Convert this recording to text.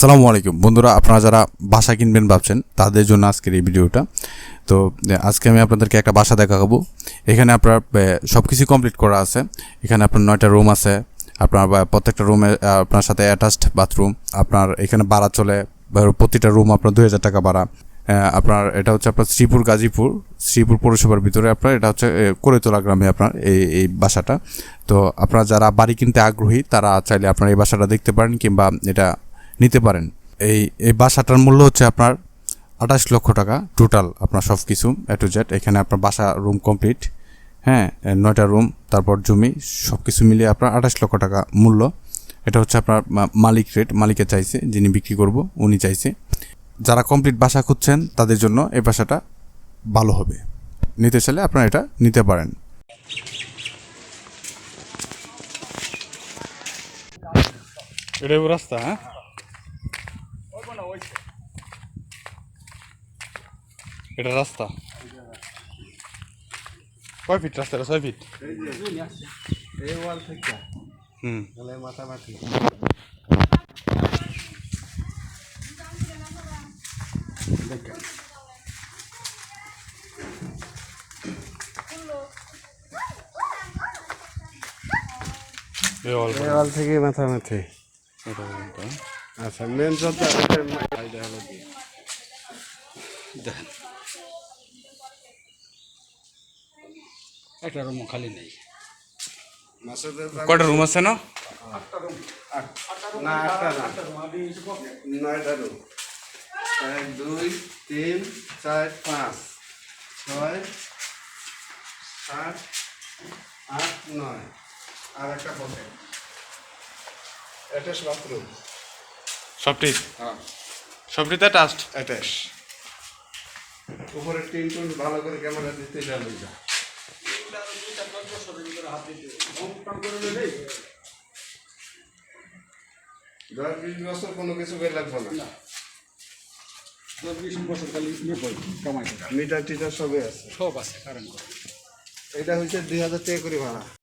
আসসালামু আলাইকুম। বন্ধুরা, আপনারা যারা বাসা কিনবেন ভাবছেন, তাদের জন্য আজকের এই ভিডিওটা। তো আজকে আমি আপনাদেরকে একটা বাসা দেখাবো। এখানে আপনার সব কিছু কমপ্লিট করা আছে। এখানে আপনার নয়টা রুম আছে। আপনার প্রত্যেকটা রুমে আপনার সাথে অ্যাটাচড বাথরুম আপনার এখানে ভাড়া চলে প্রতিটা রুম আপনার দুই হাজার টাকা ভাড়া। আপনার, এটা হচ্ছে আপনার শ্রীপুর, গাজীপুর। শ্রীপুর পৌরসভার ভিতরে আপনার, এটা হচ্ছে করেতলা গ্রামে আপনার এই এই বাসাটা। তো, আপনারা যারা বাড়ি কিনতে আগ্রহী, তারা চাইলে আপনার এই বাসাটা দেখতে পারেন, কিংবা এটা নিতে পারেন। এই এই বাসাটার মূল্য হচ্ছে আপনার আঠাশ লক্ষ টাকা টোটাল আপনার সব কিছু এ টু জেড এখানে আপনার বাসা রুম কমপ্লিট হ্যাঁ নয়টা রুম তারপর জমি সব কিছু মিলিয়ে আপনার আঠাশ লক্ষ টাকা মূল্য। এটা হচ্ছে আপনার মালিক রেট মালিকে চাইছে, যিনি বিক্রি করব, উনি চাইছে। যারা কমপ্লিট বাসা খুঁজছেন, তাদের জন্য এই বাসাটা ভালো হবে। নিতে চাইলে আপনারা এটা নিতে পারেন। এটাই রাস্তা হ্যাঁ? এটা রাস্তা। কয় ফিট রাস্তা ছয় ফিট এই ওয়াল থেকে হুম তাহলে পর্যন্ত, হ্যাঁ? আচ্ছা মেন কি দেখেন একটা রুম খালি নেই। কয়টা রুম আছে না? না আটটা না। নয়টা রুম। এক দুই তিন চার পাঁচ ছয় সাত আট নয়। আর একটা পথে অ্যাটাচ বাথরুম। সবটি? হ্যাঁ। সবটিতে টাস্ট অ্যাটাচ। উপরে টিন টুন ভালো করে ক্যামেরা দিতে যাবে যা দশ বিশ বছর কোনো কিছু বের লাগবে না। দশ বিশ বছর খালি কামাই মিটার টিটার সবই আছে। সব আছে কারেন্ট এটা হচ্ছে দুই হাজার টাকা করে ভাড়া।